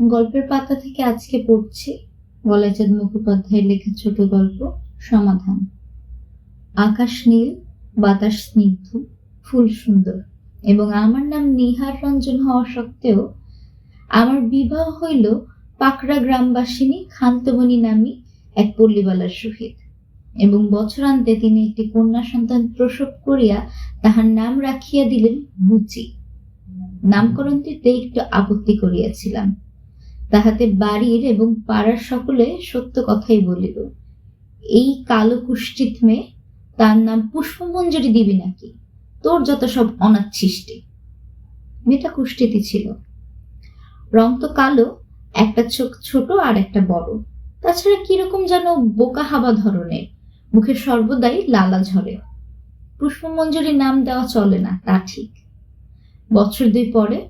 গল্পের পাতা থেকে আজকে পড়ছি বলাইচাঁদ মুখোপাধ্যায়ের লেখা ছোট গল্প, সমাধান। আকাশ নীল, বাতাস স্নিগ্ধ, ফুল সুন্দর এবং আমার নাম নিহার রঞ্জন হওয়া সত্ত্বেও আমার বিবাহ হইল পাকড়া গ্রামবাসিনী খান্তমণি নামী এক পল্লীবালার সহিত এবং বছরান্তে তিনি একটি কন্যা সন্তান প্রসব করিয়া তাহার নাম রাখিয়া দিলেন মুচি নামকরণটিতে একটু আপত্তি করিয়াছিলাম। তাহাতে বাড়ির এবং পাড়ার সকলে সত্য কথাই বলিল। এই কালো কুষ্ঠিত মেয়ে, তার নাম পুষ্পমঞ্জুরি দিবি নাকি? তোর যত সব অনাচ্ছিষ্টি মেয়েটা কুষ্ঠিতি ছিল। রং তো কালো, একটা চোখ ছোট আর একটা বড়। তাছাড়া কীরকম যেন বোকা হাবা ধরনের, মুখে সর্বদাই লালা ঝরে। পুষ্পমঞ্জুরি নাম দেওয়া চলে না, তা ঠিক। বছর দুই পরে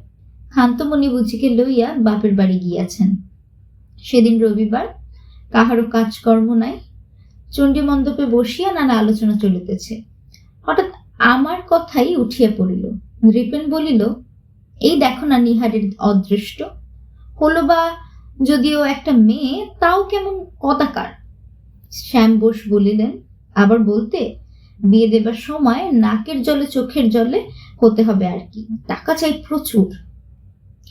খান্তমণি বুঝিকে লইয়া বাপের বাড়ি গিয়াছেন। সেদিন রবিবার কাহারও কাজকর্ম নাই চণ্ডী মণ্ডপে বসিয়া নানা আলোচনা চলিতেছে। হঠাৎ আমার কথাই উঠিয়া পড়িল। নৃপেন বলিল, এই দেখো না নিহারের অদৃষ্ট। হলো বা যদিও একটা মেয়ে, তাও কেমন কদাকার শ্যাম বোস বলিলেন, আবার বলতে, বিয়ে দেবার সময় নাকের জলে, চোখের জলে হতে হবে আর কি। টাকা চাই প্রচুর।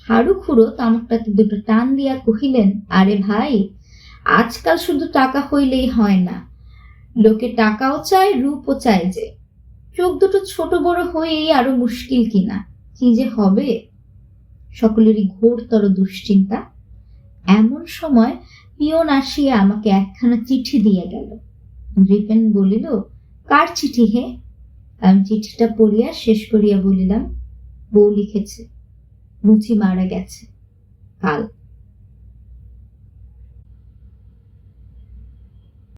হাড়ু খুঁড়ো তামাকটাতে দুটো টান দিয়া কহিলেন, আরে ভাই, আজকাল শুধু টাকা হইলেই হয় না। লোকে টাকাও চায়, রূপও চায় যে। চোখ দুটো ছোট বড় হয়েই আরও মুশকিল কিনা। কি যে হবে? সকলেরই ঘোরতর দুশ্চিন্তা। এমন সময় পিয়ন আসিয়া আমাকে একখানা চিঠি দিয়ে গেল। রিপেন বলিল, কার চিঠি হে? আমি চিঠিটা পড়িয়া শেষ করিয়া বলিলাম, বউ লিখেছে। মুচি মারা গেছে। কাল।